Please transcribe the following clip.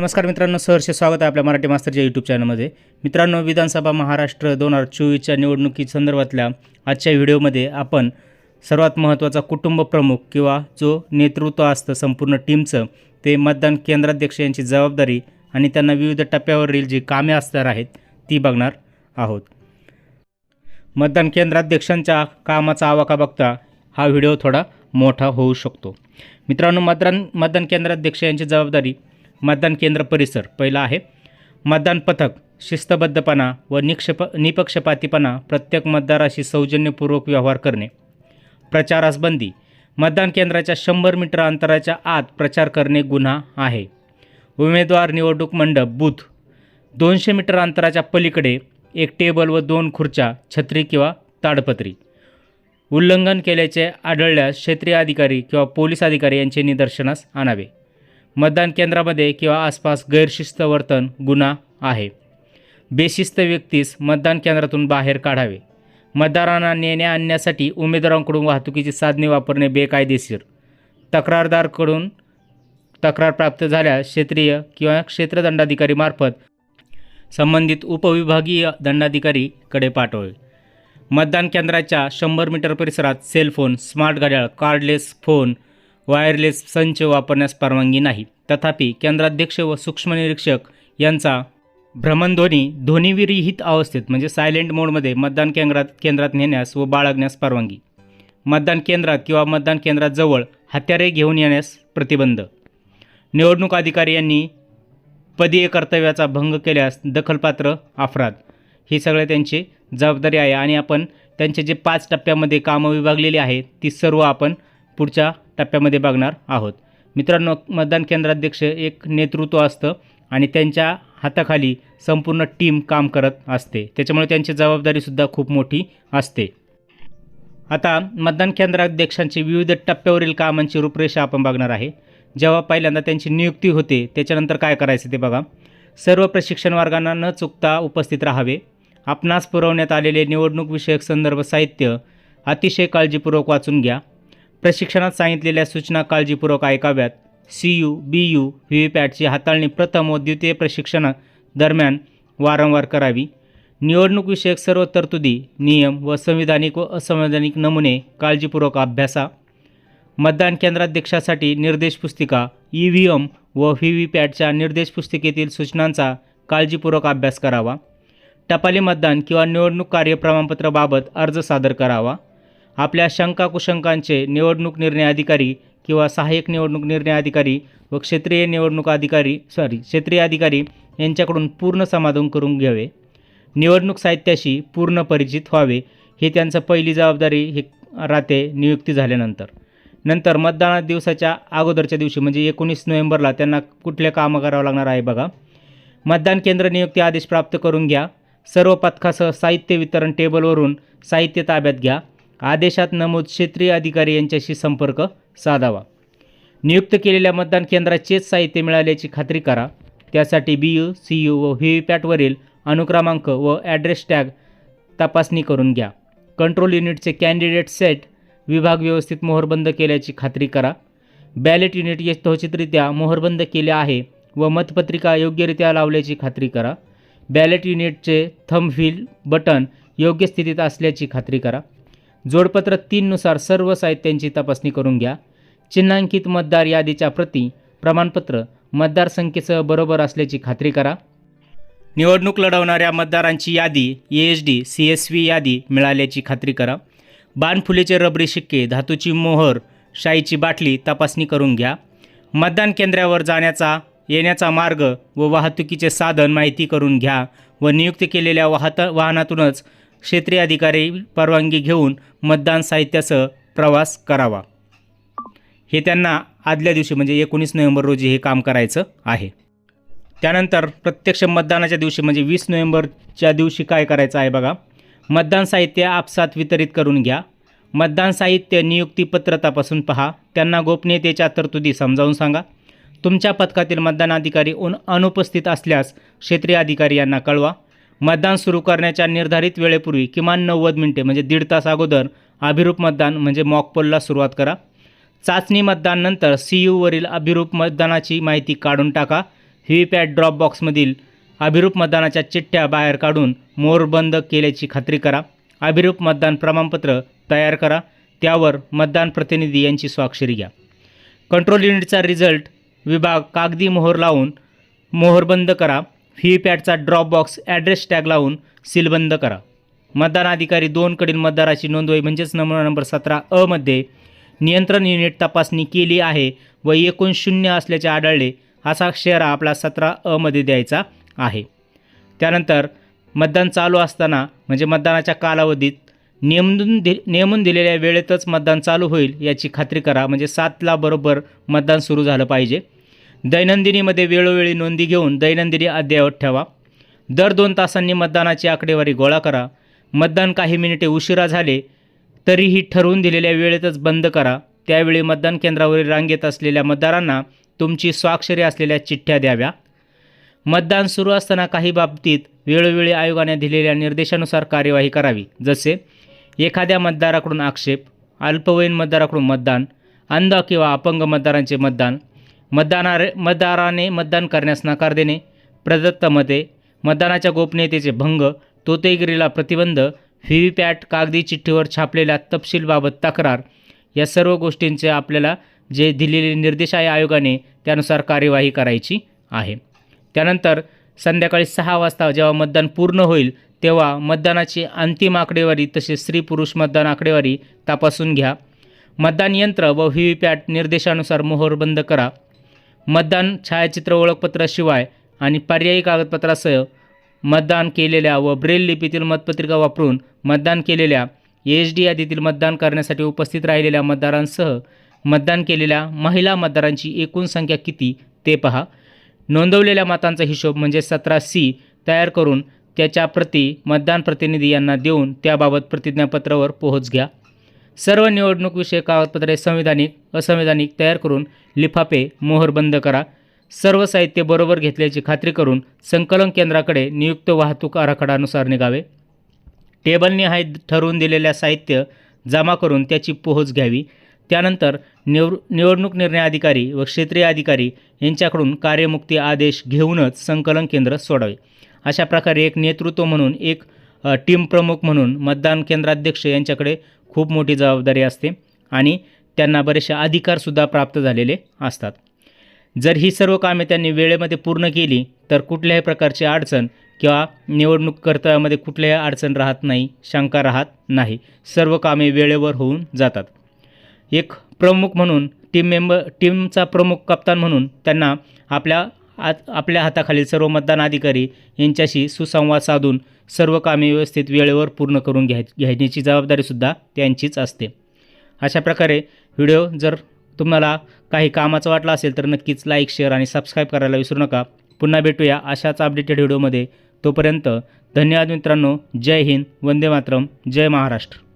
नमस्कार मित्रांनो सहर्ष स्वागत आहे आपल्या मराठी मास्तरच्या यूट्यूब चॅनलमध्ये मित्रांनो विधानसभा महाराष्ट्र दोन हजार चोवीसच्या निवडणुकी संदर्भातल्या आजच्या व्हिडिओमध्ये आपण सर्वात महत्त्वाचा कुटुंब प्रमुख किंवा जो नेतृत्व असतं संपूर्ण टीमचं ते मतदान केंद्राध्यक्ष यांची जबाबदारी आणि त्यांना विविध टप्प्यावरील जी कामे असणार आहेत ती बघणार आहोत. मतदान केंद्राध्यक्षांच्या कामाचा आवाका बघता हा व्हिडिओ थोडा मोठा होऊ शकतो. मित्रांनो मतदान मतदान केंद्राध्यक्ष यांची जबाबदारी मतदान केंद्र परिसर पहिला आहे. मतदान पथक शिस्तबद्धपणा व निक्षप निपक्षपातीपणा प्रत्येक मतदाराशी सौजन्यपूर्वक व्यवहार करणे. प्रचारास बंदी मतदान केंद्राच्या शंभर मीटर अंतराच्या आत प्रचार करणे गुन्हा आहे. उमेदवार निवडणूक मंडप बूथ दोनशे मीटर अंतराच्या पलीकडे एक टेबल व दोन खुर्च्या छत्री किंवा ताडपत्री. उल्लंघन केल्याचे आढळल्यास क्षेत्रीय अधिकारी किंवा पोलीस अधिकारी यांचे निदर्शनास आणावे. मतदान केंद्रामध्ये किंवा आसपास गैरशिस्त वर्तन गुन्हा आहे. बेशिस्त व्यक्तीस मतदान केंद्रातून बाहेर काढावे. मतदारांना नेण्या आणण्यासाठी उमेदवारांकडून वाहतुकीची साधने वापरणे बेकायदेशीर. तक्रारदारकडून तक्रार प्राप्त झाल्यास क्षेत्रीय किंवा क्षेत्रदंडाधिकारीमार्फत संबंधित उपविभागीय दंडाधिकारीकडे पाठवावे मतदान केंद्राच्या शंभर मीटर परिसरात सेलफोन स्मार्ट घड्याळ कार्डलेस फोन वायरलेस संच वापरण्यास परवानगी नाही. तथापि केंद्राध्यक्ष व सूक्ष्म निरीक्षक यांचा भ्रमणध्वनी ध्वनिविरहित अवस्थेत म्हणजे सायलेंट मोडमध्ये मतदान केंद्रात केंद्रात नेण्यास व बाळगण्यास परवानगी. मतदान केंद्रात किंवा मतदान केंद्राजवळ हत्यारे घेऊन येण्यास प्रतिबंध. निवडणूक अधिकारी यांनी पदीय कर्तव्याचा भंग केल्यास दखलपात्र अफराद. ही सगळे त्यांची जबाबदारी आहे आणि आपण त्यांचे जे पाच टप्प्यामध्ये कामं विभागलेली आहेत ती सर्व आपण पुढच्या टप्प्यामध्ये बघणार आहोत. मित्रांनो मतदान केंद्राध्यक्ष एक नेतृत्व असतं आणि त्यांच्या हाताखाली संपूर्ण टीम काम करत असते. त्याच्यामुळे त्यांची जबाबदारीसुद्धा खूप मोठी असते. आता मतदान केंद्राध्यक्षांची विविध टप्प्यावरील कामांची रूपरेषा आपण बघणार आहे. जेव्हा पहिल्यांदा त्यांची नियुक्ती होते त्याच्यानंतर काय करायचं ते बघा. सर्व प्रशिक्षण वर्गांना न चुकता उपस्थित राहावे. आपणास पुरवण्यात आलेले निवडणूक संदर्भ साहित्य अतिशय काळजीपूर्वक वाचून घ्या. प्रशिक्षणात सांगितलेल्या सूचना काळजीपूर्वक ऐकाव्यात. C U B U V V पॅटची हाताळणी प्रथम व द्वितीय प्रशिक्षणा दरम्यान वारंवार करावी. निवडणूकविषयक सर्व तरतुदी नियम व संविधानिक व असंवैधानिक नमुने काळजीपूर्वक अभ्यासा. मतदान केंद्राध्यक्षासाठी निर्देश पुस्तिका ई व्ही एम व व्ही व्ही पॅटच्या निर्देश पुस्तिकेतील सूचनांचा काळजीपूर्वक अभ्यास करावा. टपाली मतदान किंवा निवडणूक कार्य प्रमाणपत्राबाबत अर्ज सादर करावा. आपल्या शंका कुशंकांचे निवडणूक निर्णय अधिकारी किंवा सहाय्यक निवडणूक निर्णय अधिकारी व क्षेत्रीय निवडणूक अधिकारी सॉरी क्षेत्रीय अधिकारी यांच्याकडून पूर्ण समाधान करून घ्यावे. निवडणूक साहित्याशी पूर्ण परिचित व्हावे हे त्यांचं पहिली जबाबदारी हे राहते नियुक्ती झाल्यानंतर. नंतर मतदाना दिवसाच्या अगोदरच्या दिवशी म्हणजे एकोणीस नोव्हेंबरला त्यांना कुठले कामं करावं लागणार आहे बघा. मतदान केंद्र नियुक्ती आदेश प्राप्त करून घ्या. सर्व पथकासह साहित्य वितरण टेबलवरून साहित्य ताब्यात घ्या. आदेशात नमूद क्षेत्रीय अधिकारी यांच्याशी संपर्क साधावा. नियुक्त केलेल्या मतदान केंद्राचेच साहित्य मिळाल्याची खात्री करा. त्यासाठी बी यू सी यू व व्ही अनुक्रमांक व ॲड्रेस टॅग तपासणी करून घ्या. कंट्रोल युनिटचे कॅन्डिडेट सेट विभाग व्यवस्थित मोहरबंद केल्याची खात्री करा. बॅलेट युनिट यथोचितरित्या मोहरबंद केले आहे व मतपत्रिका योग्यरित्या लावल्याची खात्री करा. बॅलेट युनिटचे थंबव्हील बटन योग्य स्थितीत असल्याची खात्री करा. जोडपत्र तीननुसार सर्व साहित्यांची तपासणी करून घ्या. चिन्हांकित मतदार यादीच्या प्रती प्रमाणपत्र मतदारसंख्येसह बरोबर असल्याची खात्री करा. निवडणूक लढवणाऱ्या मतदारांची यादी A H D C S V यादी मिळाल्याची खात्री करा. बाणफुलेचे रबरी शिक्के धातूची मोहर शाईची बाटली तपासणी करून घ्या. मतदान केंद्रावर जाण्याचा येण्याचा मार्ग व वाहतुकीचे साधन माहिती करून घ्या व नियुक्त केलेल्या वाहत वाहनातूनच क्षेत्रीय अधिकारी परवानगी घेऊन मतदान साहित्यासह प्रवास करावा. हे त्यांना आदल्या दिवशी म्हणजे एकोणीस नोव्हेंबर रोजी हे काम करायचं आहे. त्यानंतर प्रत्यक्ष मतदानाच्या दिवशी म्हणजे वीस नोव्हेंबरच्या दिवशी काय करायचं आहे बघा. मतदान साहित्य आपसात वितरित करून घ्या. मतदान साहित्य नियुक्तीपत्र तपासून पहा. त्यांना गोपनीयतेच्या तरतुदी समजावून सांगा. तुमच्या पथकातील मतदान अधिकारी उन अनुपस्थित असल्यास क्षेत्रीय अधिकारी यांना कळवा. मतदान सुरू करण्याच्या निर्धारित वेळेपूर्वी किमान नव्वद मिनिटे म्हणजे दीड तास अगोदर अभिरूप मतदान म्हणजे मॉकपोलला सुरुवात करा. चाचणी मतदान नंतर सी यूवरील अभिरूप मतदानाची माहिती काढून टाका. व्हीपॅट ड्रॉप बॉक्समधील अभिरूप मतदानाच्या चिठ्ठ्या बाहेर काढून मोरबंद केल्याची खात्री करा. अभिरूप मतदान प्रमाणपत्र तयार करा. त्यावर मतदान प्रतिनिधी यांची स्वाक्षरी घ्या. कंट्रोल युनिटचा रिझल्ट विभाग कागदी मोहर लावून मोहरबंद करा. व्ही पॅटचा ड्रॉप बॉक्स ॲड्रेस टॅग लावून सीलबंद करा. मतदान अधिकारी दोनकडील मतदाराची नोंदवही म्हणजेच नमुना नंबर सतरा अमध्ये नियंत्रण युनिट तपासणी केली आहे व एकूण शून्य असल्याचे आढळले असा शेरा आपला सतरा अमध्ये द्यायचा आहे. त्यानंतर मतदान चालू असताना म्हणजे मतदानाच्या कालावधीत नेमून दि नेमून दिलेल्या वेळेतच मतदान चालू होईल याची खात्री करा. म्हणजे सातला बरोबर मतदान सुरू झालं पाहिजे. दैनंदिनीमध्ये वेळोवेळी नोंदी घेऊन दैनंदिनी अद्ययावत ठेवा. दर दोन तासांनी मतदानाची आकडेवारी गोळा करा. मतदान काही मिनिटे उशिरा झाले तरीही ठरवून दिलेल्या वेळेतच बंद करा. त्यावेळी मतदान केंद्रावरील रांगेत असलेल्या मतदारांना तुमची स्वाक्षरी असलेल्या चिठ्ठ्या द्याव्या. मतदान सुरू असताना काही बाबतीत वेळोवेळी आयोगाने दिलेल्या निर्देशानुसार कार्यवाही करावी. जसे एखाद्या मतदाराकडून आक्षेप अल्पवयीन मतदाराकडून मतदान अंध किंवा अपंग मतदारांचे मतदान मतदानारे मतदाराने मतदान करण्यास नकार देणे. प्रदत्त मते मतदानाच्या गोपनीयतेचे भंग तोतेगिरीला प्रतिबंध व्ही व्ही पॅट कागदी चिठ्ठीवर छापलेल्या तपशीलबाबत तक्रार या सर्व गोष्टींचे आपल्याला जे दिलेले निर्देश आहे आयोगाने त्यानुसार कार्यवाही करायची आहे. त्यानंतर संध्याकाळी सहा वाजता जेव्हा मतदान पूर्ण होईल तेव्हा मतदानाची अंतिम आकडेवारी तसेच स्त्री पुरुष मतदान आकडेवारी तपासून घ्या. मतदान यंत्र व व्ही व्ही पॅट निर्देशानुसार मोहर बंद करा. मतदान छायाचित्र ओळखपत्राशिवाय आणि पर्यायी कागदपत्रासह मतदान केलेल्या व ब्रेल लिपीतील मतपत्रिका वापरून मतदान केलेल्या एच डी यादीतील मतदान करण्यासाठी उपस्थित राहिलेल्या मतदारांसह मतदान केलेल्या महिला मतदारांची एकूण संख्या किती ते पहा. नोंदवलेल्या मतांचा हिशोब म्हणजे सतरा सी तयार करून त्याच्या प्रति मतदान प्रतिनिधी यांना देऊन त्याबाबत प्रतिज्ञापत्रावर पोहोच घ्या. सर्व निवडणूक विषयक कागदपत्रे संविधानिक असंविधानिक तयार करून लिफाफे मोहर बंद करा. सर्व साहित्य बरोबर घेतल्याची खात्री करून संकलन केंद्राकडे नियुक्त वाहतूक आराखडानुसार निघावे. टेबलनिहाय ठरवून दिलेल्या साहित्य जमा करून त्याची पोहोच घ्यावी. त्यानंतर निव निवडणूक निर्णय अधिकारी व क्षेत्रीय अधिकारी यांच्याकडून कार्यमुक्ती आदेश घेऊनच संकलन केंद्र सोडावे. अशा प्रकारे एक नेतृत्व म्हणून एक टीम प्रमुख म्हणून मतदान केंद्राध्यक्ष यांच्याकडे खूप मोठी जबाबदारी असते आणि त्यांना बरेचसे अधिकारसुद्धा प्राप्त झालेले असतात. जर ही सर्व कामे त्यांनी वेळेमध्ये पूर्ण केली तर कुठल्याही प्रकारची अडचण किंवा निवडणूक कर्तव्यामध्ये कुठल्याही अडचण राहत नाही शंका राहत नाही. सर्व कामे वेळेवर होऊन जातात. एक प्रमुख म्हणून टीम मेंबर टीमचा प्रमुख कप्तान म्हणून त्यांना आपल्या आज आपल्या हाताखालील सर्व मतदान अधिकारी यांच्याशी सुसंवाद साधून सर्व कामे व्यवस्थित वेळेवर पूर्ण करून घ्याय घ्यायची जबाबदारीसुद्धा त्यांचीच असते. अशा प्रकारे व्हिडिओ जर तुम्हाला काही कामाचा वाटला असेल तर नक्कीच लाईक शेअर आणि सबस्क्राईब करायला विसरू नका. पुन्हा भेटूया अशाच अपडेटेड व्हिडिओमध्ये. तोपर्यंत धन्यवाद मित्रांनो. जय हिंद. वंदे मातरम. जय महाराष्ट्र.